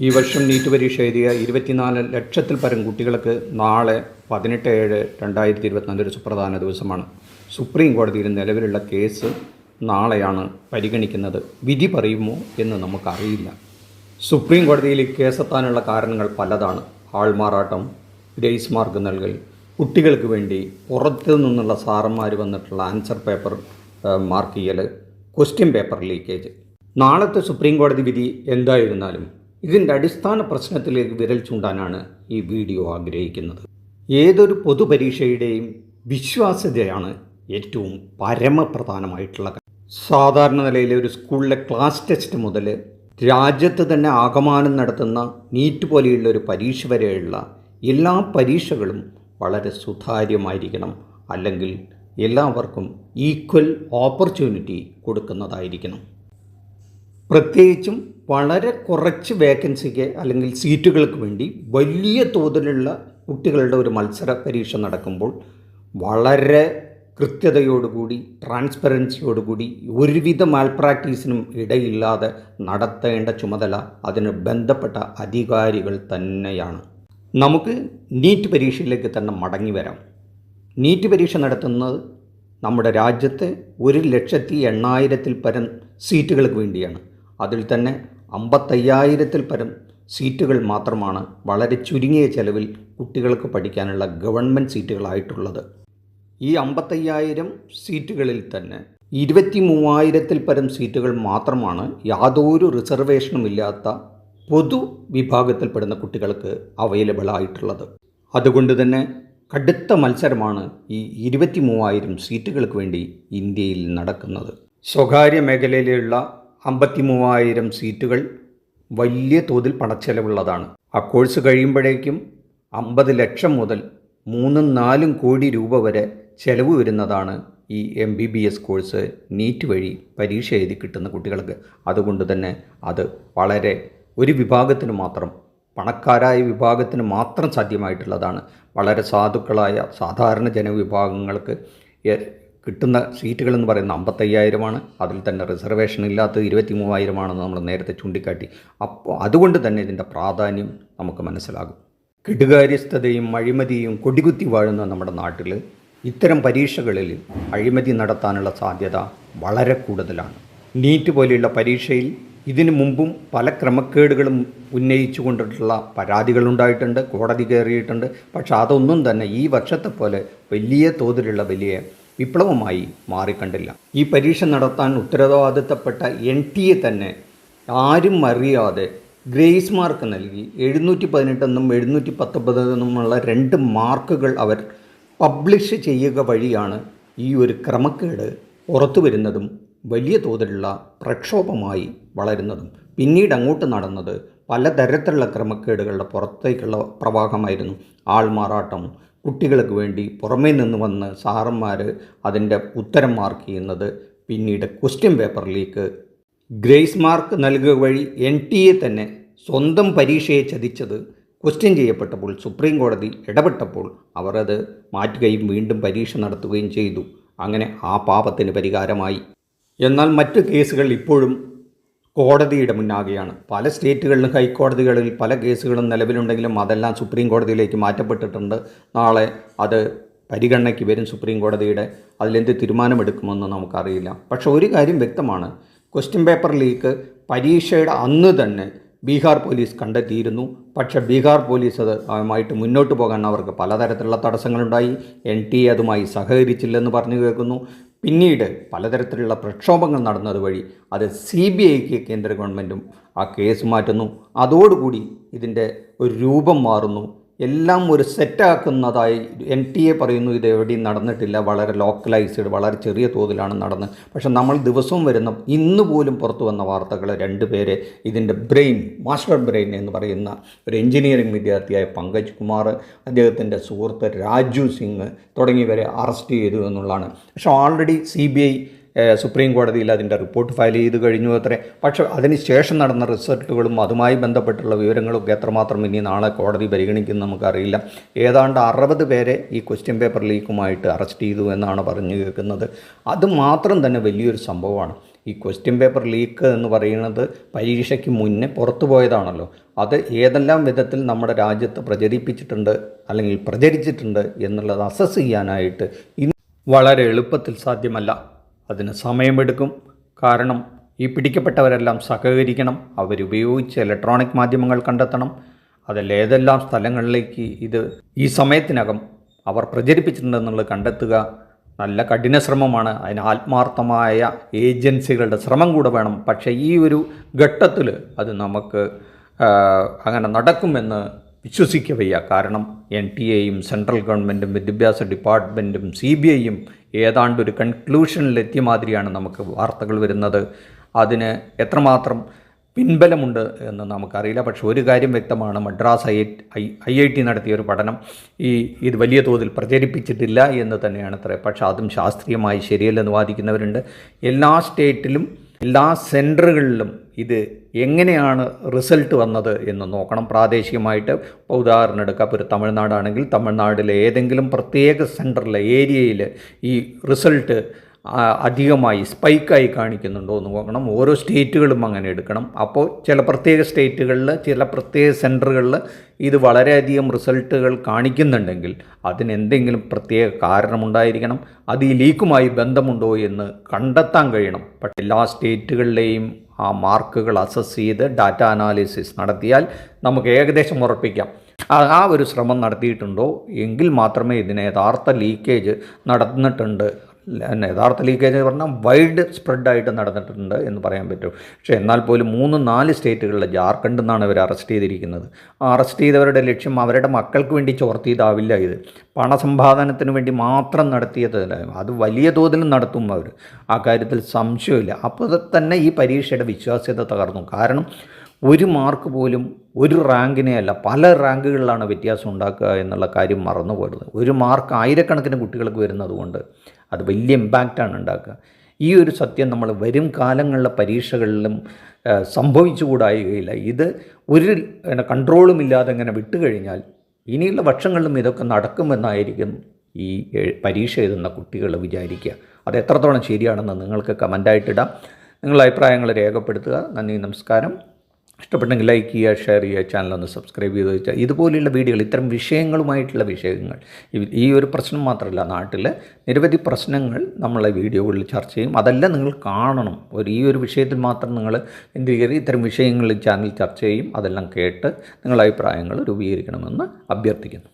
ഈ വർഷം നീറ്റ് പരീക്ഷ എഴുതിയ ഇരുപത്തിനാല് ലക്ഷത്തിൽ പരം കുട്ടികൾക്ക് നാളെ പതിനെട്ട് ഏഴ് രണ്ടായിരത്തി ഇരുപത്തിനാല് ഒരു സുപ്രധാന ദിവസമാണ്. സുപ്രീം കോടതിയിൽ നിലവിലുള്ള കേസ് നാളെയാണ് പരിഗണിക്കുന്നത്. വിധി പറയുമോ എന്ന് നമുക്കറിയില്ല. സുപ്രീം കോടതിയിൽ കേസെത്താനുള്ള കാരണങ്ങൾ പലതാണ്. ആൾമാറാട്ടം ഗ്രേസ് മാർക്ക് നൽകൽ കുട്ടികൾക്ക് വേണ്ടി പുറത്തു നിന്നുള്ള സാറന്മാർ വന്നിട്ടുള്ള ആൻസർ പേപ്പർ മാർക്ക് ചെയ്യൽ ക്വസ്റ്റ്യൻ പേപ്പർ ലീക്കേജ്. നാളത്തെ സുപ്രീം കോടതി വിധി എന്തായിരുന്നാലും ഇതിന്റെ അടിസ്ഥാന പ്രശ്നത്തിലേക്ക് വിരൽ ചൂണ്ടാനാണ് ഈ വീഡിയോ ആഗ്രഹിക്കുന്നത്. ഏതൊരു പൊതുപരീക്ഷയുടെയും വിശ്വാസ്യതയാണ് ഏറ്റവും പരമപ്രധാനമായിട്ടുള്ള. സാധാരണ നിലയിലെ ഒരു സ്കൂളിലെ ക്ലാസ് ടെസ്റ്റ് മുതൽ രാജ്യത്ത് തന്നെ ആകമാനം നടത്തുന്ന നീറ്റ് പോലെയുള്ള ഒരു പരീക്ഷ വരെയുള്ള എല്ലാ പരീക്ഷകളും വളരെ സുതാര്യമായിരിക്കണം. അല്ലെങ്കിൽ എല്ലാവർക്കും ഈക്വൽ ഓപ്പർച്യൂണിറ്റി കൊടുക്കുന്നതായിരിക്കണം. പ്രത്യേകിച്ചും വളരെ കുറച്ച് വേക്കൻസിക്ക് അല്ലെങ്കിൽ സീറ്റുകൾക്ക് വേണ്ടി വലിയ തോതിലുള്ള കുട്ടികളുടെ ഒരു മത്സര പരീക്ഷ നടക്കുമ്പോൾ വളരെ കൃത്യതയോടുകൂടി ട്രാൻസ്പെറൻസിയോടുകൂടി ഒരുവിധ മാൽ പ്രാക്ടീസിനും ഇടയില്ലാതെ നടത്തേണ്ട ചുമതല അതിന് ബന്ധപ്പെട്ട അധികാരികൾ തന്നെയാണ്. നമുക്ക് നീറ്റ് പരീക്ഷയിലേക്ക് തന്നെ മടങ്ങി വരാം. നീറ്റ് പരീക്ഷ നടത്തുന്നത് നമ്മുടെ രാജ്യത്തെ ഒരു ലക്ഷത്തി എണ്ണായിരത്തിൽ പരം സീറ്റുകൾക്ക് വേണ്ടിയാണ്. അതിൽ തന്നെ അമ്പത്തയ്യായിരത്തിൽ പരം സീറ്റുകൾ മാത്രമാണ് വളരെ ചുരുങ്ങിയ ചെലവിൽ കുട്ടികൾക്ക് പഠിക്കാനുള്ള ഗവൺമെന്റ് സീറ്റുകളായിട്ടുള്ളത്. ഈ അമ്പത്തയ്യായിരം സീറ്റുകളിൽ തന്നെ ഇരുപത്തി മൂവായിരത്തിൽ പരം സീറ്റുകൾ മാത്രമാണ് യാതൊരു റിസർവേഷനും ഇല്ലാത്ത പൊതു വിഭാഗത്തിൽപ്പെടുന്ന കുട്ടികൾക്ക് അവൈലബിൾ ആയിട്ടുള്ളത് അതുകൊണ്ട് തന്നെ കടുത്ത മത്സരമാണ് ഈ ഇരുപത്തി മൂവായിരം സീറ്റുകൾക്ക് വേണ്ടി ഇന്ത്യയിൽ നടക്കുന്നത്. സ്വകാര്യ മേഖലയിലുള്ള അമ്പത്തി മൂവായിരം സീറ്റുകൾ വലിയ തോതിൽ പണച്ചെലവുള്ളതാണ്. ആ കോഴ്സ് കഴിയുമ്പോഴേക്കും അമ്പത് ലക്ഷം മുതൽ മൂന്നും നാലും കോടി രൂപ വരെ ചെലവ് വരുന്നതാണ് ഈ M B B S course NEET വഴി പരീക്ഷ എഴുതി കിട്ടുന്ന കുട്ടികൾക്ക്. അതുകൊണ്ട് തന്നെ അത് വളരെ ഒരു വിഭാഗത്തിന് മാത്രം പണക്കാരായ വിഭാഗത്തിന് മാത്രം സാധ്യമായിട്ടുള്ളതാണ്. വളരെ സാധുക്കളായ സാധാരണ ജനവിഭാഗങ്ങൾക്ക് കിട്ടുന്ന സീറ്റുകളെന്ന് പറയുന്ന അമ്പത്തയ്യായിരമാണ്. അതിൽ തന്നെ റിസർവേഷൻ ഇല്ലാത്തത് ഇരുപത്തി മൂവായിരമാണെന്ന് നമ്മൾ നേരത്തെ ചൂണ്ടിക്കാട്ടി. അപ്പോൾ അതുകൊണ്ട് തന്നെ ഇതിന്റെ പ്രാധാന്യം നമുക്ക് മനസ്സിലാകും. കെടുകാര്യസ്ഥതയും അഴിമതിയും കൊടികുത്തി വാഴുന്ന നമ്മുടെ നാട്ടിൽ ഇത്തരം പരീക്ഷകളിൽ അഴിമതി നടത്താനുള്ള സാധ്യത വളരെ കൂടുതലാണ്. നീറ്റ് പോലെയുള്ള പരീക്ഷയിൽ ഇതിനു മുമ്പും പല ക്രമക്കേടുകളും ഉന്നയിച്ചു കൊണ്ടിട്ടുള്ള പരാതികളുണ്ടായിട്ടുണ്ട് കോടതി കയറിയിട്ടുണ്ട്. പക്ഷെ അതൊന്നും തന്നെ ഈ വർഷത്തെ പോലെ വലിയ തോതിലുള്ള വലിയ വിപ്ലവമായി മാറിക്കണ്ടില്ല. ഈ പരീക്ഷ നടത്താൻ ഉത്തരവാദിത്തപ്പെട്ട എൻ ടി എ തന്നെ ആരും അറിയാതെ ഗ്രേസ് മാർക്ക് നൽകി. എഴുന്നൂറ്റി പതിനെട്ടെന്നും എഴുന്നൂറ്റി പത്തൊമ്പതെന്നുമുള്ള രണ്ട് മാർക്കുകൾ അവർ പബ്ലിഷ് ചെയ്യുക വഴിയാണ് ഈ ഒരു ക്രമക്കേട് പുറത്തു വരുന്നതും വലിയ തോതിലുള്ള പ്രക്ഷോഭമായി വളരുന്നതും. പിന്നീട് അങ്ങോട്ട് നടന്നത് പലതരത്തിലുള്ള ക്രമക്കേടുകളുടെ പുറത്തേക്കുള്ള പ്രവാഹമായിരുന്നു. ആൾമാറാട്ടം കുട്ടികൾക്ക് വേണ്ടി പുറമേ നിന്ന് വന്ന് സാറന്മാർ അതിന്റെ ഉത്തരം മാർക്ക് ചെയ്യുന്നത് പിന്നീട് ക്വസ്റ്റ്യൻ പേപ്പറിലേക്ക് ലീക്ക് ഗ്രേസ് മാർക്ക് നൽകുക വഴി എൻ ടി എ തന്നെ സ്വന്തം പരീക്ഷയെ ചതിച്ചത് ക്വസ്റ്റ്യൻ ചെയ്യപ്പെട്ടപ്പോൾ സുപ്രീം കോടതി ഇടപെട്ടപ്പോൾ അവർ അത് മാറ്റുകയും വീണ്ടും പരീക്ഷ നടത്തുകയും ചെയ്തു. അങ്ങനെ ആ പാപത്തിന് പരിഹാരമായി. എന്നാൽ മറ്റു കേസുകൾ ഇപ്പോഴും കോടതിയുടെ മുന്നാകെയാണ്. പല സ്റ്റേറ്റുകളിലും ഹൈക്കോടതികളിൽ പല കേസുകളും നിലവിലുണ്ടെങ്കിലും അതെല്ലാം സുപ്രീം കോടതിയിലേക്ക് മാറ്റപ്പെട്ടിട്ടുണ്ട്. നാളെ അത് പരിഗണനയ്ക്ക് വരും സുപ്രീം കോടതിയുടെ. അതിലെന്ത് തീരുമാനമെടുക്കുമെന്ന് നമുക്കറിയില്ല. പക്ഷെ ഒരു കാര്യം വ്യക്തമാണ്. ക്വസ്റ്റ്യൻ പേപ്പർ ലീക്ക് പരീക്ഷയുടെ അന്ന് തന്നെ ബീഹാർ പോലീസ് കണ്ടെത്തിയിരുന്നു. പക്ഷെ ബീഹാർ പോലീസ് അത് അതുമായിട്ട് മുന്നോട്ട് പോകാൻ അവർക്ക് പലതരത്തിലുള്ള തടസ്സങ്ങളുണ്ടായി. എൻ ടി എ അതുമായി സഹകരിച്ചില്ലെന്ന് പറഞ്ഞു കേൾക്കുന്നു. പിന്നീട് പലതരത്തിലുള്ള പ്രക്ഷോഭങ്ങൾ നടന്നതുവഴി അത് സി ബി ഐക്ക് കേന്ദ്ര ഗവൺമെന്റും ആ കേസ് മാറ്റുന്നു. അതോടുകൂടി ഇതിന്റെ ഒരു രൂപം മാറുന്നു. എല്ലാം ഒരു സെറ്റാക്കുന്നതായി എൻ ടി എ പറയുന്നു ഇത് എവിടെയും നടന്നിട്ടില്ല. വളരെ ലോക്കലൈസ്ഡ് വളരെ ചെറിയ തോതിലാണ് നടന്നത് പക്ഷെ നമ്മൾ ദിവസവും വരുന്ന ഇന്ന് പോലും പുറത്തു വന്ന വാർത്തകൾ രണ്ട് പേരെ ഇതിന്റെ ബ്രെയിൻ മാസ്റ്റർ ബ്രെയിൻ എന്ന് പറയുന്ന ഒരു എഞ്ചിനീയറിംഗ് വിദ്യാർത്ഥിയായ പങ്കജ് കുമാർ അദ്ദേഹത്തിന്റെ സുഹൃത്ത് രാജു സിംഗ് തുടങ്ങിയവരെ അറസ്റ്റ് ചെയ്തു എന്നുള്ളതാണ്. പക്ഷെ already C B I supreme കോടതിയിൽ അതിന്റെ റിപ്പോർട്ട് ഫയൽ ചെയ്ത് കഴിഞ്ഞു അത്രേ. പക്ഷേ അതിന് ശേഷം നടന്ന റിസൾട്ടുകളും അതുമായി ബന്ധപ്പെട്ടുള്ള വിവരങ്ങളൊക്കെ എത്രമാത്രം ഇനി നാളെ കോടതി പരിഗണിക്കുന്ന നമുക്കറിയില്ല. ഏതാണ്ട് അറുപത് പേരെ ഈ ക്വസ്റ്റ്യൻ പേപ്പർ ലീക്കുമായിട്ട് അറസ്റ്റ് ചെയ്തു എന്നാണ് പറഞ്ഞു കേൾക്കുന്നത്. അത് മാത്രം തന്നെ വലിയൊരു സംഭവമാണ്. ഈ ക്വസ്റ്റ്യൻ പേപ്പർ ലീക്ക് എന്ന് പറയുന്നത് പരീക്ഷയ്ക്ക് മുന്നേ പുറത്തു പോയതാണല്ലോ. അത് ഏതെല്ലാം വിധത്തിൽ നമ്മുടെ രാജ്യത്ത് പ്രചരിപ്പിച്ചിട്ടുണ്ട് അല്ലെങ്കിൽ പ്രചരിച്ചിട്ടുണ്ട് എന്നുള്ളത് അസസ് ചെയ്യാനായിട്ട് വളരെ എളുപ്പത്തിൽ സാധ്യമല്ല. അതിന് സമയമെടുക്കും. കാരണം ഈ പിടിക്കപ്പെട്ടവരെല്ലാം സഹകരിക്കണം. അവരുപയോഗിച്ച് ഇലക്ട്രോണിക് മാധ്യമങ്ങൾ കണ്ടെത്തണം. അതിൽ ഏതെല്ലാം സ്ഥലങ്ങളിലേക്ക് ഇത് ഈ സമയത്തിനകം അവർ പ്രചരിപ്പിച്ചിട്ടുണ്ടെന്നുള്ളത് കണ്ടെത്തുക. നല്ല കഠിന ശ്രമമാണ്. അതിന് ആത്മാർത്ഥമായ ഏജൻസികളുടെ ശ്രമം കൂടെ വേണം. പക്ഷേ ഈ ഒരു ഘട്ടത്തിൽ അത് നമുക്ക് അങ്ങനെ നടക്കുമെന്ന് വിശ്വസിക്കുക വയ്യ കാരണം എൻ ടി എയും സെൻട്രൽ ഗവൺമെന്റും വിദ്യാഭ്യാസ ഡിപ്പാർട്ട്മെന്റും സി ബി ഐയും ഏതാണ്ട് ഒരു കൺക്ലൂഷനിലെത്തിയ മാതിരിയാണ് നമുക്ക് വാർത്തകൾ വരുന്നത്. അതിന് എത്രമാത്രം പിൻബലമുണ്ട് എന്ന് നമുക്കറിയില്ല. പക്ഷേ ഒരു കാര്യം വ്യക്തമാണ്. Madras I I I T നടത്തിയ ഒരു പഠനം ഈ ഇത് വലിയ തോതിൽ പ്രചരിപ്പിച്ചിട്ടില്ല എന്ന് തന്നെയാണ് അത്ര. പക്ഷേ അതും ശാസ്ത്രീയമായി ശരിയല്ലെന്ന് വാദിക്കുന്നവരുണ്ട്. എല്ലാ സ്റ്റേറ്റിലും എല്ലാ സെന്ററുകളിലും ഇത് എങ്ങനെയാണ് റിസൾട്ട് വന്നത് എന്ന് നോക്കണം. പ്രാദേശികമായിട്ട് ഇപ്പോൾ ഉദാഹരണം എടുക്കാം. ഇപ്പോൾ ഒരു തമിഴ്നാടാണെങ്കിൽ തമിഴ്നാടിലെ ഏതെങ്കിലും പ്രത്യേക സെന്ററിലെ ഏരിയയിൽ ഈ റിസൾട്ട് അധികമായി സ്പൈക്കായി കാണിക്കുന്നുണ്ടോ എന്ന് നോക്കണം. ഓരോ സ്റ്റേറ്റുകളും അങ്ങനെ എടുക്കണം. അപ്പോൾ ചില പ്രത്യേക സ്റ്റേറ്റുകളിൽ ചില പ്രത്യേക സെന്ററുകളിൽ ഇത് വളരെയധികം റിസൾട്ടുകൾ കാണിക്കുന്നുണ്ടെങ്കിൽ അതിനെന്തെങ്കിലും പ്രത്യേക കാരണമുണ്ടായിരിക്കണം. അത് ഈ ലീക്കുമായി ബന്ധമുണ്ടോ എന്ന് കണ്ടെത്താൻ കഴിയണം. പക്ഷേ എല്ലാ സ്റ്റേറ്റുകളിലെയും ആ മാർക്കുകൾ അസസ് ചെയ്ത് ഡാറ്റ അനാലിസിസ് നടത്തിയാൽ നമുക്ക് ഏകദേശം ഉറപ്പിക്കാം. ആ ഒരു ശ്രമം നടത്തിയിട്ടുണ്ടോ? എങ്കിൽ മാത്രമേ ഇതിന് യഥാർത്ഥ ലീക്കേജ് നടന്നിട്ടുണ്ട്. യഥാർത്ഥ ലീക്കേജ് പറഞ്ഞാൽ വൈഡ് സ്പ്രെഡായിട്ട് നടന്നിട്ടുണ്ട് എന്ന് പറയാൻ പറ്റും. പക്ഷേ എന്നാൽ പോലും മൂന്ന് നാല് സ്റ്റേറ്റുകളിലെ ജാർഖണ്ഡ് നിന്നാണ് ഇവർ അറസ്റ്റ് ചെയ്തിരിക്കുന്നത്. അറസ്റ്റ് ചെയ്തവരുടെ ലക്ഷ്യം അവരുടെ മക്കൾക്ക് വേണ്ടി ചോർത്തിയതാവില്ല ഇത്. പണസമ്പാദനത്തിന് വേണ്ടി മാത്രം നടത്തിയതല്ല. അത് വലിയ തോതിൽ നടത്തും അവർ. ആ കാര്യത്തിൽ സംശയമില്ല. അപ്പോൾ തന്നെ ഈ പരീക്ഷയുടെ വിശ്വാസ്യത തകർന്നു. കാരണം ഒരു മാർക്ക് പോലും ഒരു റാങ്കിനെ അല്ല പല റാങ്കുകളിലാണ് വ്യത്യാസം ഉണ്ടാക്കുക എന്നുള്ള കാര്യം മറന്നു പോരുന്നത് ഒരു മാർക്ക് ആയിരക്കണക്കിന് കുട്ടികൾക്ക് വരുന്നതുകൊണ്ട് അത് വലിയ ഇമ്പാക്റ്റാണ് ഉണ്ടാക്കുക ഈ ഒരു സത്യം നമ്മൾ വരും കാലങ്ങളിലെ പരീക്ഷകളിലും സംഭവിച്ചുകൂടായുകയില്ല. ഇത് ഒരു കൺട്രോളും ഇല്ലാതെ ഇങ്ങനെ വിട്ടുകഴിഞ്ഞാൽ ഇനിയുള്ള വർഷങ്ങളിലും ഇതൊക്കെ നടക്കുമെന്നായിരിക്കും ഈ പരീക്ഷ എഴുതുന്ന കുട്ടികൾ വിചാരിക്കുക. അത് എത്രത്തോളം ശരിയാണെന്ന് നിങ്ങൾക്ക് കമന്റായിട്ടിടാം നിങ്ങളുടെ അഭിപ്രായങ്ങൾ രേഖപ്പെടുത്തുക. നന്ദി നമസ്കാരം. ഇഷ്ടപ്പെട്ടെങ്കിൽ ലൈക്ക് ചെയ്യുക ഷെയർ ചെയ്യുക ചാനൽ ഒന്ന് സബ്സ്ക്രൈബ് ചെയ്ത് വെച്ചാൽ ഇതുപോലെയുള്ള വീഡിയോകൾ ഇത്തരം വിഷയങ്ങളുമായിട്ടുള്ള വിഷയങ്ങൾ ഈ- ഒരു പ്രശ്നം മാത്രമല്ല നാട്ടിൽ നിരവധി പ്രശ്നങ്ങൾ നമ്മളെ വീഡിയോകളിൽ ചർച്ച ചെയ്യും. അതെല്ലാം നിങ്ങൾ കാണണം. ഒരു ഈ ഒരു വിഷയത്തിൽ മാത്രം നിങ്ങൾ ചെയ്യരുത് ഇത്തരം വിഷയങ്ങൾ ചാനൽ ചർച്ച ചെയ്യും. അതെല്ലാം കേട്ട് നിങ്ങളുടെ അഭിപ്രായങ്ങൾ രൂപീകരിക്കണമെന്ന് അഭ്യർത്ഥിക്കുന്നു.